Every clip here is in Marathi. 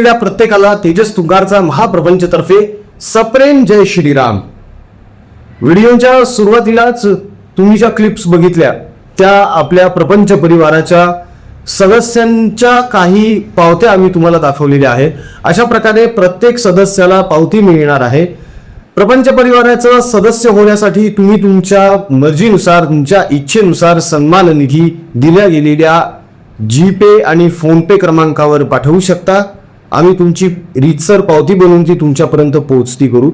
व्हिडिओ असलेल्या प्रत्येकाला तेजस तुंगारचा महाप्रपंचतर्फे सप्रेम जय श्रीराम. व्हिडिओच्या सुरुवातीलाच तुम्ही ज्या क्लिप्स बघितल्या त्या आपल्या प्रपंच परिवाराच्या सदस्यांच्या काही पावत्या आम्ही तुम्हाला दाखवलेल्या आहे अशा प्रकारे प्रत्येक सदस्याला पावती मिळणार आहे. प्रपंच परिवाराचं सदस्य होण्यासाठी तुम्ही तुमच्या मर्जीनुसार तुमच्या इच्छेनुसार सन्मान निधी दिल्या गेलेल्या जी पे आणि फोनपे क्रमांकावर पाठवू शकता. आम्ही तुमची रीतसर पावती बनवून ती तुमच्यापर्यंत पोहोचती करू.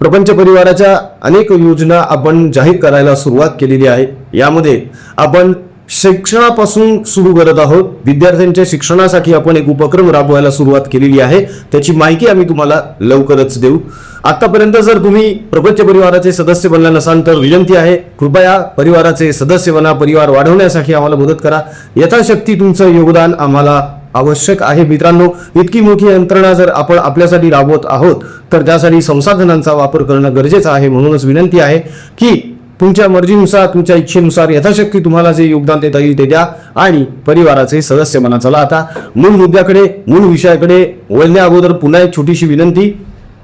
प्रपंच परिवाराच्या अनेक योजना आपण जाहीर करायला सुरुवात केलेली आहे. यामध्ये आपण शिक्षणापासून सुरू करत आहोत. विद्यार्थ्यांच्या शिक्षणासाठी आपण एक उपक्रम राबवायला सुरुवात केलेली आहे. त्याची माहिती आम्ही तुम्हाला लवकरच देऊ. आतापर्यंत जर तुम्ही प्रपंच परिवाराचे सदस्य बनला नसाल तर विनंती आहे कृपया परिवाराचे सदस्य बना परिवार वाढवण्यासाठी आम्हाला मदत करा. यथाशक्ती तुमचं योगदान आम्हाला आवश्यक आहे. मित्रांनो इतकी मोठी यंत्रणा जर आपण आपल्यासाठी राबवत आहोत तर त्यासाठी संसाधनांचा वापर करणं गरजेचं आहे. म्हणूनच विनंती आहे की तुमच्या मर्जीनुसार तुमच्या इच्छेनुसार यथाशक्ती तुम्हाला जे योगदान देता येईल ते द्या आणि परिवाराचे सदस्य म्हणा चला आता मूळ मुद्द्याकडे मूळ विषयाकडे वळण्या अगोदर पुन्हा एक छोटीशी विनंती.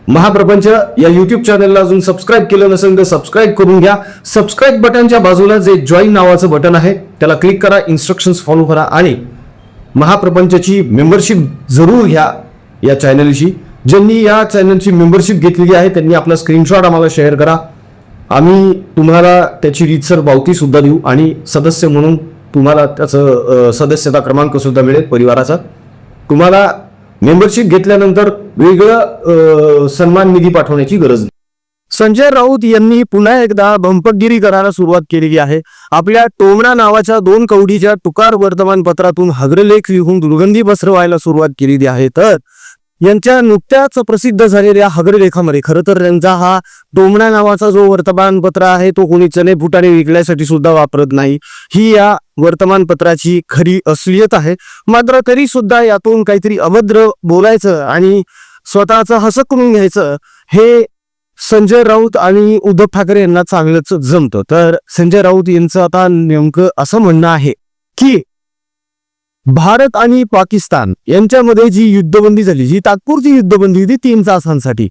महाप्रपंच या युट्यूब चॅनलला अजून सबस्क्राईब केलं नसेल तर सबस्क्राईब करून घ्या. सबस्क्राईब बटनच्या बाजूला जे जॉईन नावाचं बटन आहे त्याला क्लिक करा इन्स्ट्रक्शन्स फॉलो करा आणि महाप्रपंचची मेंबरशिप जरूर घ्या या चॅनलची ज्यांनी या चॅनलची मेंबरशिप घेतलेली आहे त्यांनी आपला स्क्रीनशॉट आम्हाला शेअर करा. आम्ही तुम्हाला त्याची रीतसर पावतीसुद्धा देऊ आणि सदस्य म्हणून तुम्हाला त्याचं सदस्यता क्रमांकसुद्धा मिळेल परिवाराचा. तुम्हाला मेंबरशिप घेतल्यानंतर वेगळं सन्मान निधी पाठवण्याची गरज नाही. संजय राऊत यांनी पुन्हा एकदा भंपकगिरी करायला सुरुवात केलेली आहे. आपल्या टोमणा नावाच्या दोन कवडीच्या तुकार वर्तमानपत्रातून हग्रलेख लिहून दुर्गंधी पसरवायला सुरुवात केलेली आहे. तर यांच्या नुकत्याच प्रसिद्ध झालेल्या हग्रलेखामध्ये खरं तर त्यांचा हा टोमणा नावाचा जो वर्तमानपत्र आहे तो कोणी चणे फुटाने विकण्यासाठी सुद्धा वापरत नाही. ही या वर्तमानपत्राची खरी असलियत आहे. मात्र तरी सुद्धा यातून काहीतरी अभद्र बोलायचं आणि स्वतःचं हसं करून घ्यायचं हे संजय राऊत आणि उद्धव ठाकरे यांना चांगलंच जमतं. तर संजय राऊत यांचं आता नेमकं असं म्हणणं आहे की भारत आणि पाकिस्तान यांच्यामध्ये जी युद्धबंदी झाली जी तात्पुरती युद्धबंदी होती तीन तासांसाठी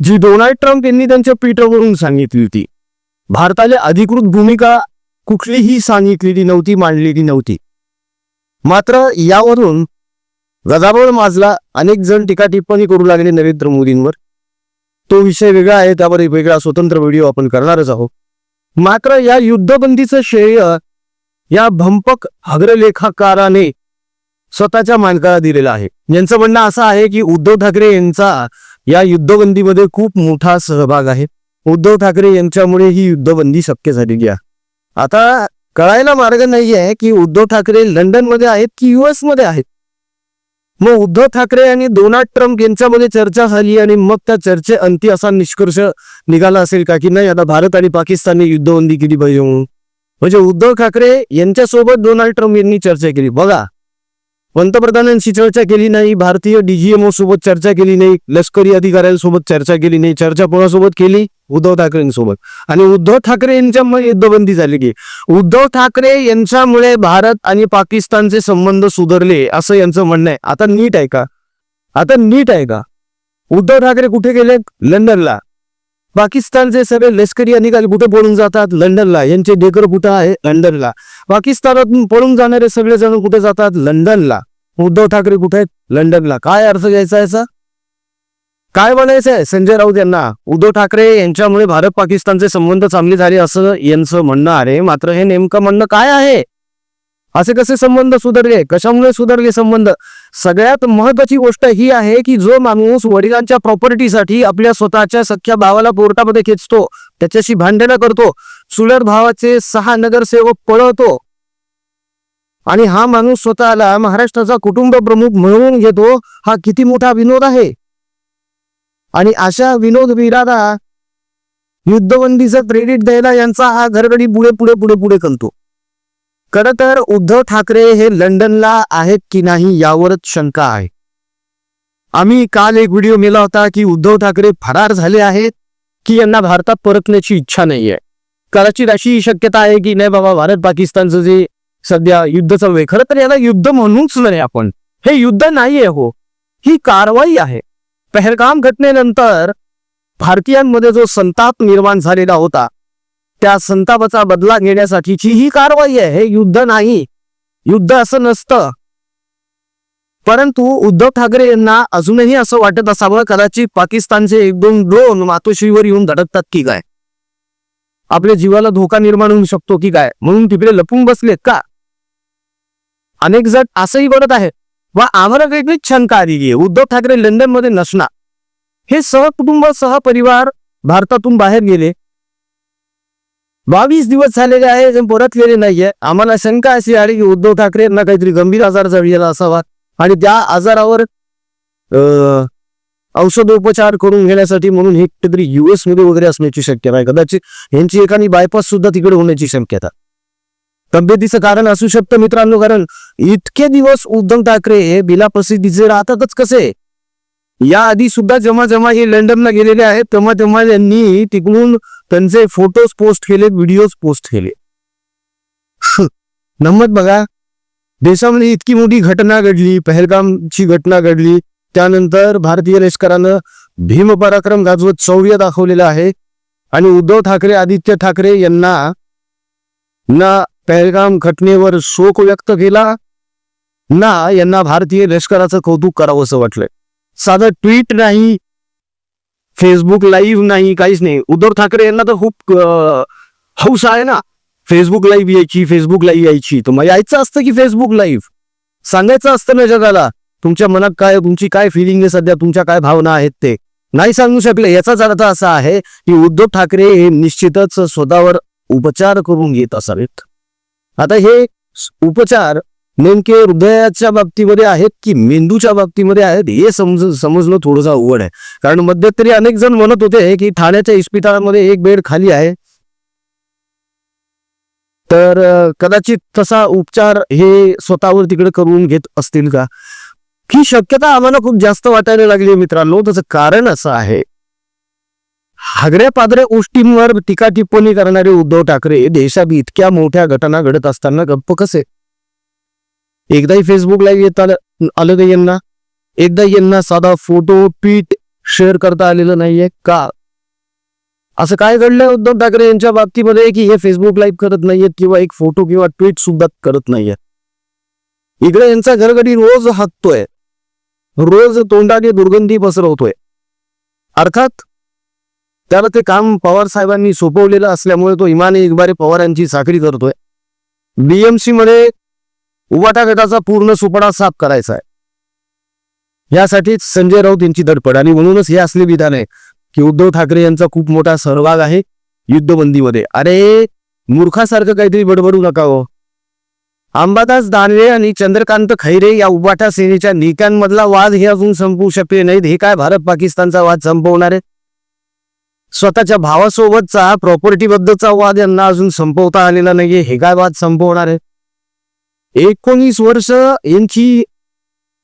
जी डोनाल्ड ट्रम्प यांनी त्यांच्या ट्विटरवरून सांगितली होती. भारताला अधिकृत भूमिका कुठलीही सांगितलेली नव्हती मांडलेली नव्हती. मात्र यावरून गदारोळ माजला अनेक जण टीका टिप्पणी करू लागले नरेंद्र मोदींवर. तो विषय वेगळा आहे त्यावर एक वेगळा स्वतंत्र व्हिडिओ आपण करणारच आहोत. मात्र या युद्धबंदीचं श्रेय या भंपक हग्रलेखाकाराने स्वतःच्या मानकाला दिलेला आहे. यांचं म्हणणं असं आहे की उद्धव ठाकरे यांचा या युद्धबंदीमध्ये खूप मोठा सहभाग आहे. उद्धव ठाकरे यांच्यामुळे ही युद्धबंदी शक्य झालेली आहे. आता कळायला मार्ग नाही आहे की उद्धव ठाकरे लंडनमध्ये आहेत की युएसमध्ये आहेत. मग उद्धव ठाकरे आणि डोनाल्ड ट्रम्प यांच्यामध्ये चर्चा झाली आणि मग त्या चर्चे अंती असा निष्कर्ष निघाला असेल का की नाही? आता भारत आणि पाकिस्तानने युद्धबंदी केली पाहिजे म्हणून. म्हणजे उद्धव ठाकरे यांच्यासोबत डोनाल्ड ट्रम्प यांनी चर्चा केली. बघा पंतप्रधानांशी चर्चा केली नाही भारतीय डीजीएमओ सोबत चर्चा केली नाही लष्करी अधिकाऱ्यांसोबत चर्चा केली नाही चर्चा कोणासोबत केली. उद्धव ठाकरेंसोबत. आणि उद्धव ठाकरे यांच्यामुळे युद्धबंदी झाली की उद्धव ठाकरे यांच्यामुळे भारत आणि पाकिस्तानचे संबंध सुधारले असं यांचं म्हणणं आहे. आता नीट आहे का? आता नीट आहे का? उद्धव ठाकरे कुठे गेले? लंडनला. पाकिस्तानचे सगळे लष्करी अधिकारी कुठे पळून जातात? लंडनला. यांचे डेकर कुठं आहे? लंडनला. पाकिस्तानातून पळून जाणारे सगळेजण कुठे जातात? लंडनला. उद्धव ठाकरे कुठे आहेत? लंडनला. काय अर्थ घ्यायचा याचा? काय म्हणायचं आहे? संजय राऊत यांना उद्धव ठाकरे यांच्यामुळे भारत पाकिस्तानचे संबंध चांगले झाले असं यांचं म्हणणं आहे. मात्र हे नेमकं म्हणणं काय आहे? असे कसे संबंध सुधारले? कशामुळे सुधारले संबंध? सगळ्यात महत्वाची गोष्ट ही आहे की जो माणूस वडिलांच्या प्रॉपर्टीसाठी आपल्या स्वतःच्या सख्या भावाला कोर्टामध्ये खेचतो त्याच्याशी भांडणं करतो चुलत भावाचे सहा नगरसेवक पळवतो आणि हा माणूस स्वतःला महाराष्ट्राचा कुटुंब प्रमुख म्हणून घेतो हा किती मोठा विनोद आहे? आणि अशा विनोद विराला युद्धबंदीचं क्रेडिट द्यायला यांचा हा घरगडी पुढे पुढे पुढे पुढे करतो. खरं तर उद्धव ठाकरे हे लंडनला आहेत की नाही यावरच शंका आहे. आम्ही काल एक व्हिडिओ मेला होता की उद्धव ठाकरे फरार झाले आहेत की यांना भारतात परतण्याची इच्छा नाहीये. कदाचित अशी शक्यता आहे की नाही बाबा भारत पाकिस्तानचं जे सध्या युद्ध चालू आहे खरं तर याला युद्ध म्हणूच नाही आपण. हे युद्ध नाहीये हो. ही कारवाई आहे. पहलगाम घटनेनंतर भारतीयांमध्ये जो संताप निर्माण झालेला होता त्या संतापाचा बदला घेण्यासाठीची ही कारवाई आहे. हे युद्ध नाही. युद्ध असं नसतं. परंतु उद्धव ठाकरे यांना अजूनही असं वाटत असावं कदाचित पाकिस्तानचे एक दोन ड्रोन मातोश्रीवर येऊन धडकतात की काय? आपल्या जीवाला धोका निर्माण होऊ शकतो की काय? म्हणून तिकडे लपून बसलेत का? अनेक जण असंही बनत आहेत. व आम्हाला वेगळीच शंका आलेली आहे. उद्धव ठाकरे लंडनमध्ये नसणार. हे सहकुटुंब सहपरिवार भारतातून बाहेर गेले. बावीस दिवस झालेले आहे जे परत गेले नाहीये. आम्हाला शंका अशी आली की उद्धव ठाकरे यांना काहीतरी गंभीर आजार जळलेला असावा आणि त्या आजारावर अं, औषधोपचार करून घेण्यासाठी म्हणून हे कुठेतरी युएसमध्ये वगैरे असण्याची शक्यता आहे. कदाचित यांची एखादी बायपास सुद्धा तिकडे होण्याची शक्यता तब्येतीचं कारण असू शकतं मित्रांनो कारण इतके दिवस उद्धव ठाकरे हे बिला प्रसिद्धीचे राहतातच कसे? या आधी सुद्धा जेव्हा जेव्हा हे लंडनला गेलेले आहेत तेव्हा तेव्हा त्यांनी तिकडून त्यांचे फोटोज पोस्ट केले व्हिडिओज पोस्ट केले. नम्मत बघा. देशामध्ये इतकी मोठी घटना घडली पहलगामची घटना घडली त्यानंतर भारतीय लष्करानं भीम पराक्रम गाजवत शौर्य दाखवलेलं आहे. आणि उद्धव ठाकरे आदित्य ठाकरे यांना ना पहलगाम घटनेवर शोक व्यक्त केला ना यांना भारतीय लष्कराचं कौतुक करावं असं वाटलंय. साधं ट्विट नाही फेसबुक लाईव्ह नाही काहीच नाही. उद्धव ठाकरे यांना तर खूप हौस आहे ना. फेसबुक लाईव्ह यायची फेसबुक लाईव्ह यायची. तर मग यायचं असतं की फेसबुक लाईव्ह सांगायचं असतं ना जगाला तुमच्या मनात काय तुमची काय फिलिंग आहे सध्या? तुमच्या काय भावना आहेत ते? नाही सांगू शकले. याचाच अर्थ असा आहे की उद्धव ठाकरे हे निश्चितच स्वतःवर उपचार करून घेत असावेत. आता हे उपचार नेमके हृदयाच्या बाबतीमध्ये आहेत की मेंदूच्या बाबतीमध्ये आहेत हे समज समजणं थोडंसं अवघड आहे. कारण मध्यंतरी अनेक जण म्हणत होते की ठाण्याच्या इस्पितळामध्ये एक बेड खाली आहे. तर कदाचित तसा उपचार हे स्वतःवर तिकडे करून घेत असतील का? ही शक्यता आम्हाला खूप जास्त वाटायला लागली आहे मित्रांनो. त्याचं कारण असं आहे हागऱ्या पादऱ्या गोष्टींवर टीका टिप्पणी करणारे उद्धव ठाकरे देशात इतक्या मोठ्या घटना घडत असताना गप्प कसे? एकदाही फेसबुक लाईव्ह येत आलं आलं नाही यांना. एकदा यांना साधा फोटो पीठ शेअर करता आलेलं नाहीये. का? असं काय घडलंय उद्धव ठाकरे यांच्या बाबतीमध्ये की हे फेसबुक लाईव्ह करत नाहीयेत किंवा एक फोटो किंवा ट्विट सुद्धा करत नाहीयेत? इकडे यांचा घरगडी रोज हाकतोय रोज तोंडाने दुर्गंधी पसरवतोय. अर्थात त्याला ते काम पवार साहेबांनी सोपवलेलं असल्यामुळे तो इमाने इकबारे पवार यांची साखरी करतोय. बीएमसी मध्ये उबाटा गटाचा पूर्ण सुपडा साफ करायचा आहे. यासाठीच संजय राऊत यांची धडपड आणि म्हणूनच हे असले विधान आहे की उद्धव ठाकरे यांचा खूप मोठा सहभाग आहे युद्धबंदीमध्ये. अरे मूर्खासारखं काहीतरी बडबडू नका हो. अंबादास दानवे आणि चंद्रकांत खैरे या उबाटा सेनेच्या नेत्यांमधला वाद हे अजून संपवू शकले नाहीत. हे काय भारत पाकिस्तानचा वाद संपवणार आहे? स्वतःच्या भावासोबतचा प्रॉपर्टी बद्दलचा वाद यांना अजून संपवता आलेला नाहीये. हे काय वाद संपवणार आहे? एकोणीस वर्ष यांची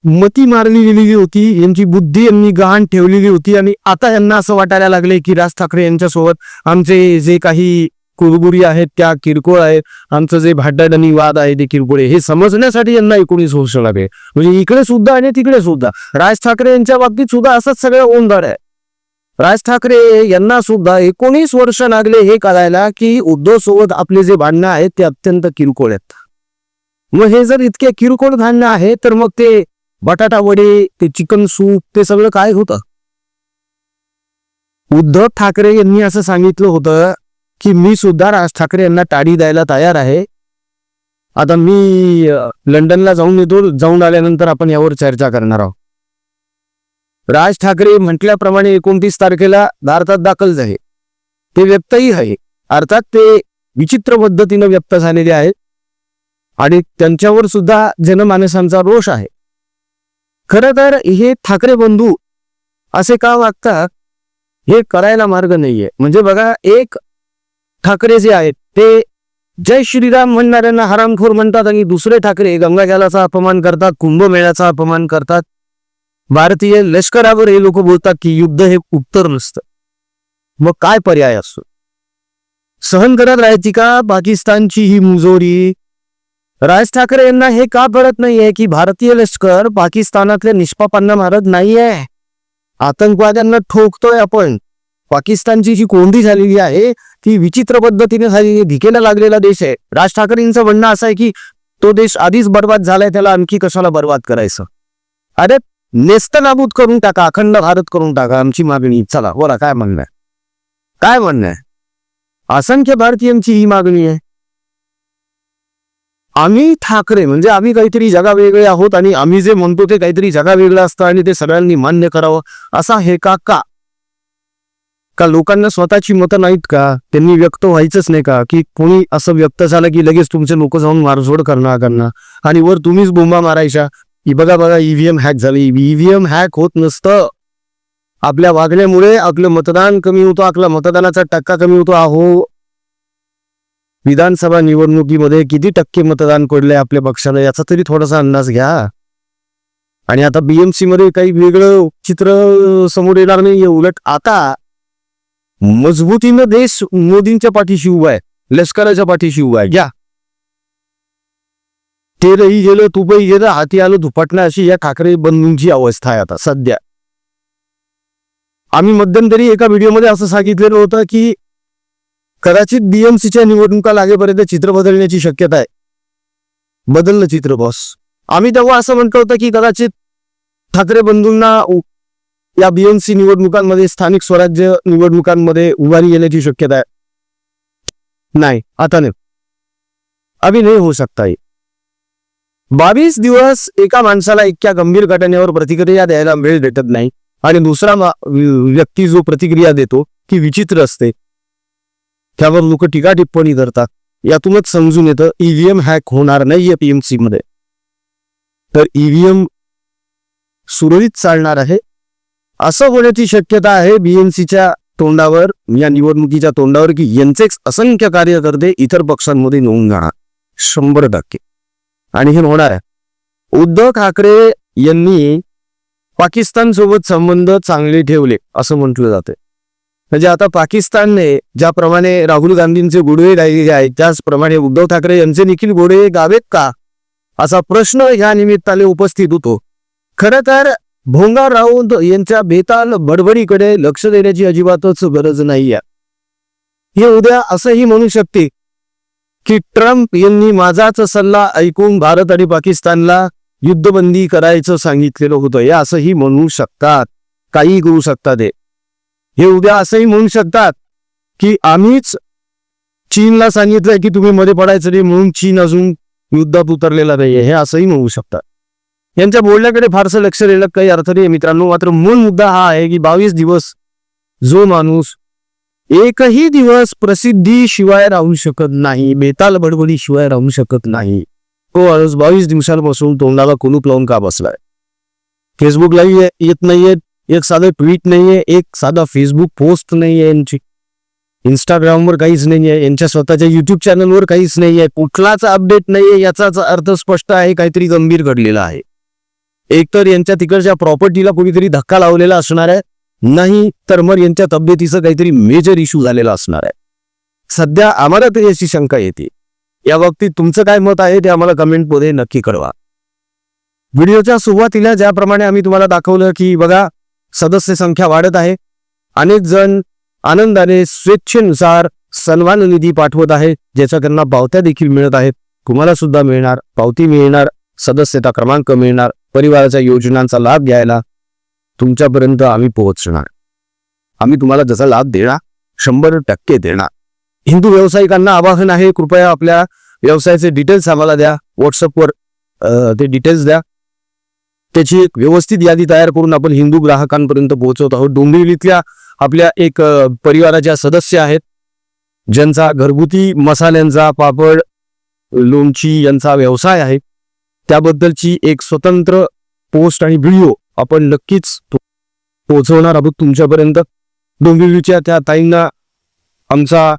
मती मारली गेलेली होती यांची बुद्धी यांनी गहाण ठेवलेली होती आणि आता यांना असं वाटायला लागले की राज ठाकरे यांच्यासोबत आमचे जे काही कुरबुरी आहेत त्या किरकोळ आहेत आमचं जे भांडण आणि वाद आहे ते किरकोळ हे समजण्यासाठी यांना एकोणीस वर्ष लागले. म्हणजे इकडे सुद्धा आणि तिकडे सुद्धा. राज ठाकरे यांच्या बाबतीत सुद्धा असंच सगळं ओंधार आहे. राज ठाकरे यांना सुद्धा एकोणीस वर्ष लागले हे कळायला की उद्धव सोबत आपले जे भांडणं आहेत ते अत्यंत किरकोळ आहेत. मग हे जर इतके किरकोळ भांडणं आहे तर मग ते बटाटा वडे ते चिकन सूप ते सगळं काय होतं? उद्धव ठाकरे यांनी असं सांगितलं होतं की मी सुद्धा राज ठाकरे यांना टाळी द्यायला तयार आहे. आता मी लंडनला जाऊन येतो जाऊन आल्यानंतर आपण यावर चर्चा करणार आहोत. राज ठाकरे म्हटल्याप्रमाणे एकोणतीस तारखेला भारतात दाखल झाले. ते व्यक्तही आहे. अर्थात ते विचित्र पद्धतीनं व्यक्त झालेले आहेत. आणि त्यांच्यावर सुद्धा जनमानसांचा रोष आहे. खर तर हे ठाकरे बंधू असे का वागतात हे करायला मार्ग नाहीये. म्हणजे बघा एक ठाकरे जे आहेत ते जय श्रीराम म्हणणाऱ्यांना हरामखोर म्हणतात आणि दुसरे ठाकरे गंगाजलाचा अपमान करतात कुंभमेळ्याचा अपमान करतात. भारतीय लष्करावर हे लोक बोलतात की युद्ध हे उत्तर नसतं. मग काय पर्याय असतो? सहन करत राहायची का पाकिस्तानची ही मुजोरी? राज ठाकरे यांना हे का कळत नाहीये की भारतीय लष्कर पाकिस्तानातल्या निष्पापांना मारत नाहीये? आतंकवाद्यांना ठोकतोय आपण. पाकिस्तानची जी कोंडी झालेली आहे ती विचित्र पद्धतीने झालेली धिकेला भिकेला लागलेला देश आहे. राज ठाकरेंचं म्हणणं असं आहे की तो देश आधीच बर्बाद झालाय त्याला आणखी कशाला बर्बाद करायचं? अरे नेस्तनाबूत करून टाका अखंड भारत करून टाका. आमची मागणी चला बोला काय म्हणणं आहे? काय म्हणणं आहे? असंख्य भारतीयांची ही मागणी आहे. आम्ही ठाकरे म्हणजे आम्ही काहीतरी जगा वेगळे आहोत आणि आम्ही जे म्हणतो ते काहीतरी जगा वेगळं असतं आणि ते सगळ्यांनी मान्य करावं. असा हे का का का लोकांना स्वतःची मतं नाहीत का? त्यांनी व्यक्त व्हायचंच नाही का? की कोणी असं व्यक्त झालं की लगेच तुमचे लोक जाऊन मारझोड करणार करणार. आणि वर तुम्हीच बोंबा मारायच्या. बघा बघा ईव्हीएम हॅक झाली. ईव्हीएम हॅक होत नसतं. आपल्या वागण्यामुळे आपलं मतदान कमी होतं आपला मतदानाचा टक्का कमी होतो. अहो विधानसभा निवडणुकीमध्ये किती टक्के मतदान पडलंय आपल्या पक्षानं याचा तरी थोडासा अंदाज घ्या. आणि आता बीएमसी मध्ये काही वेगळं चित्र समोर येणार नाहीये. उलट आता मजबूतीनं देश मोदींच्या पाठीशी उभा आहे. लष्कराच्या पाठीशी उभा आहे. घ्या. तेलही गेलं तुपही गेलं हाती आलं दुपटणं अशी या ठाकरे बंधूंची अवस्था आहे आता सध्या. आम्ही मध्यंतरी एका व्हिडिओमध्ये असं सांगितलेलं होतं की कदाचित बीएमसीच्या निवडणुका लागेपर्यंत चित्र बदलण्याची शक्यता आहे. बदललं चित्र बॉस आम्ही तेव्हा असं म्हटलं होतं की कदाचित ठाकरे बंधूंना या बीएमसी निवडणुकांमध्ये स्थानिक स्वराज्य निवडणुकांमध्ये उभारी येण्याची शक्यता आहे. नाही आता नाही. अभि नाही होऊ शकता ये बावीस दिवस एका माणसाला इतक्या गंभीर घटनेवर प्रतिक्रिया द्यायला वेळ भेटत नाही. आणि दुसरा व्यक्ती जो प्रतिक्रिया देतो ती विचित्र असते. त्यावर लोक टीका टिप्पणी करतात. यातूनच समजून येतं ईव्हीएम हॅक होणार नाहीये पीएमसी मध्ये तर ईव्हीएम सुरळीत चालणार आहे. असं होण्याची शक्यता आहे बीएमसीच्या तोंडावर या निवडणुकीच्या तोंडावर की यांचेच असंख्य कार्यकर्ते इतर पक्षांमध्ये नोंद जाणार. शंभर टक्के. आणि हे होणार आहे. उद्धव ठाकरे यांनी पाकिस्तान सोबत संबंध चांगले ठेवले असं म्हटलं जाते म्हणजे आता पाकिस्तानने ज्याप्रमाणे राहुल गांधींचे गोडवे राहिले आहेत त्याचप्रमाणे उद्धव ठाकरे यांचे देखील गोडवे गावेत का? असा प्रश्न ह्या निमित्ताने उपस्थित होतो. खरं तर भोंगा राऊत यांच्या बेताल बडबडीकडे लक्ष देण्याची अजिबातच गरज नाही आहे हे उद्या असंही म्हणू शकते की ट्रम्प यांनी माझाच सल्ला ऐकून भारत आणि पाकिस्तानला युद्धबंदी करायचं सांगितलेलं होतं. हे असंही म्हणू शकतात. काही करू शकतात हे. हे उद्या असंही म्हणू शकतात की आम्हीच चीनला सांगितलंय की तुम्ही मध्ये पडायचं नाही म्हणून चीन अजून युद्धात उतरलेला नाहीये. हे असंही म्हणू शकतात. यांच्या बोलण्याकडे फारसं लक्ष देण्यात काही अर्थ नाही मित्रांनो. मात्र मूळ मुद्दा हा आहे की बावीस दिवस जो माणूस एकही दिवस प्रसिद्धी शिवाय राहू शकत नाही बेताल बडबडी शिवाय राहू शकत नाही. तो आज बावीस दिवसांपासून तोंडाला कुलूप लावून का बसलाय? फेसबुक लाईव्ह येत नाहीये एक साधं ट्विट नाहीये एक साधा फेसबुक पोस्ट नाहीये यांची. इंस्टाग्रामवर काहीच नाहीये यांच्या स्वतःच्या युट्यूब चॅनलवर काहीच नाहीये कुठलाच अपडेट नाहीये याचाच अर्थ स्पष्ट आहे काहीतरी गंभीर घडलेला आहे. एकतर यांच्या तिकडच्या प्रॉपर्टीला कुणीतरी धक्का लावलेला असणार आहे नाही तर मग यांच्या तब्येतीचं काहीतरी मेजर इश्यू झालेला असणार आहे. सध्या आम्हाला तरी अशी शंका येते. या बाबतीत तुमचं काय मत आहे ते आम्हाला कमेंटमध्ये नक्की कळवा. व्हिडिओच्या सुरुवातीला ज्याप्रमाणे आम्ही तुम्हाला दाखवलं की बघा सदस्य संख्या वाढत आहे. अनेक जण आनंदाने स्वेच्छेनुसार सन्मान निधी पाठवत आहे ज्याच्या त्यांना पावत्या देखील मिळत आहेत. तुम्हाला सुद्धा मिळणार पावती मिळणार सदस्यता क्रमांक मिळणार परिवाराच्या योजनांचा लाभ घ्यायला. तुमच्यापर्यंत आम्ही पोहोचणार. आम्ही तुम्हाला जसा लाभ देणार शंभर टक्के देणार. हिंदू व्यावसायिकांना आवाहन आहे कृपया आपल्या व्यवसायाचे डिटेल्स आम्हाला द्या. व्हॉट्सअपवर ते डिटेल्स द्या. त्याची एक व्यवस्थित यादी तयार करून आपण हिंदू ग्राहकांपर्यंत पोहोचवत आहोत. डोंबिवलीतल्या आपल्या एक परिवाराच्या सदस्य आहेत ज्यांचा घरगुती मसाल्यांचा पापड लोणची यांचा व्यवसाय आहे त्याबद्दलची एक स्वतंत्र पोस्ट आणि व्हिडिओ आपण नक्कीच पोहोचवणार आहोत तुमच्यापर्यंत. डोंबिवलीच्या त्या ताईंना आमचा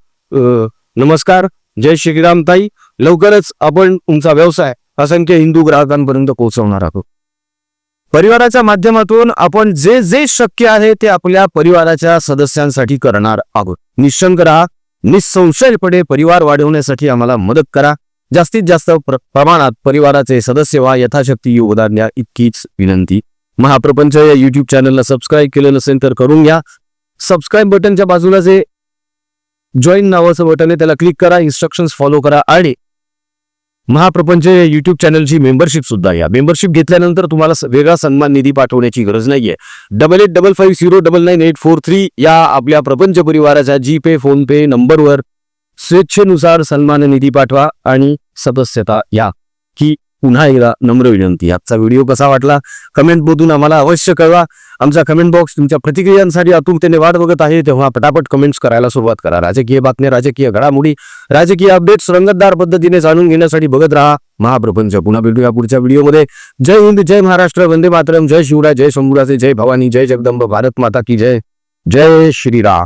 नमस्कार. जय श्रीराम ताई. लवकरच आपण तुमचा व्यवसाय असंख्य हिंदू ग्राहकांपर्यंत पोहोचवणार आहोत. परिवाराच्या माध्यमातून आपण जे जे शक्य आहे ते आपल्या परिवाराच्या सदस्यांसाठी करणार आहोत. निशंक राहा. निसंशयपणे परिवार वाढवण्यासाठी आम्हाला मदत करा. जास्तीत जास्त प्रमाणात परिवाराचे सदस्य व्हा. यथाशक्ती योगदान द्या. इतकीच विनंती. महाप्रपंच या युट्यूब चॅनलला सबस्क्राईब केलं नसेल तर करून घ्या. सबस्क्राईब बटनच्या बाजूला जे जॉईन नावाचं बटन आहे त्याला क्लिक करा इन्स्ट्रक्शन फॉलो करा आणि महाप्रपंच या युट्यूब चॅनलची मेंबरशिप सुद्धा घ्या. मेंबरशिप घेतल्यानंतर तुम्हाला स- वेगळा सन्मान निधी पाठवण्याची गरज नाहीये. Double eight double five zero double nine eight four three या आपल्या प्रपंच परिवाराच्या जी पे फोन पे नंबरवर स्वेच्छेनुसार सन्मान निधी पाठवा आणि सदस्यता या की पुन्हा एकदा नम्र विनंती. आजचा व्हिडिओ कसा वाटला? कमेंट मधून आम्हाला अवश्य कळवा. आमचा कमेंट बॉक्स तुमच्या प्रतिक्रियांसाठी आतुरतेने वाट बघत आहे तेव्हा पटापट कमेंट्स करायला सुरुवात करा. राजकीय बातम्या राजकीय घडामोडी राजकीय अपडेट्स रंगतदार पद्धतीने जाणून घेण्यासाठी बघत राहा महाप्रपंच. पुन्हा भेटूया पुढच्या व्हिडिओमध्ये. जय हिंद जय महाराष्ट्र वंदे मातरम. जय शिवराय जय शंभूराजे जय भवानी जय जगदंब भारत माता की जय. जय श्रीराम.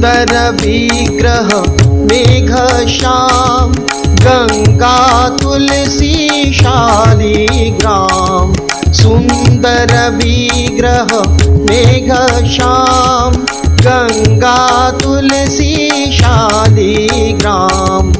सुंदर विग्रह मेघ श्याम गङ्गा तुलसी शालिग्राम सुंदर विग्रह मेघ श्याम गङ्गा तुलसी शालिग्राम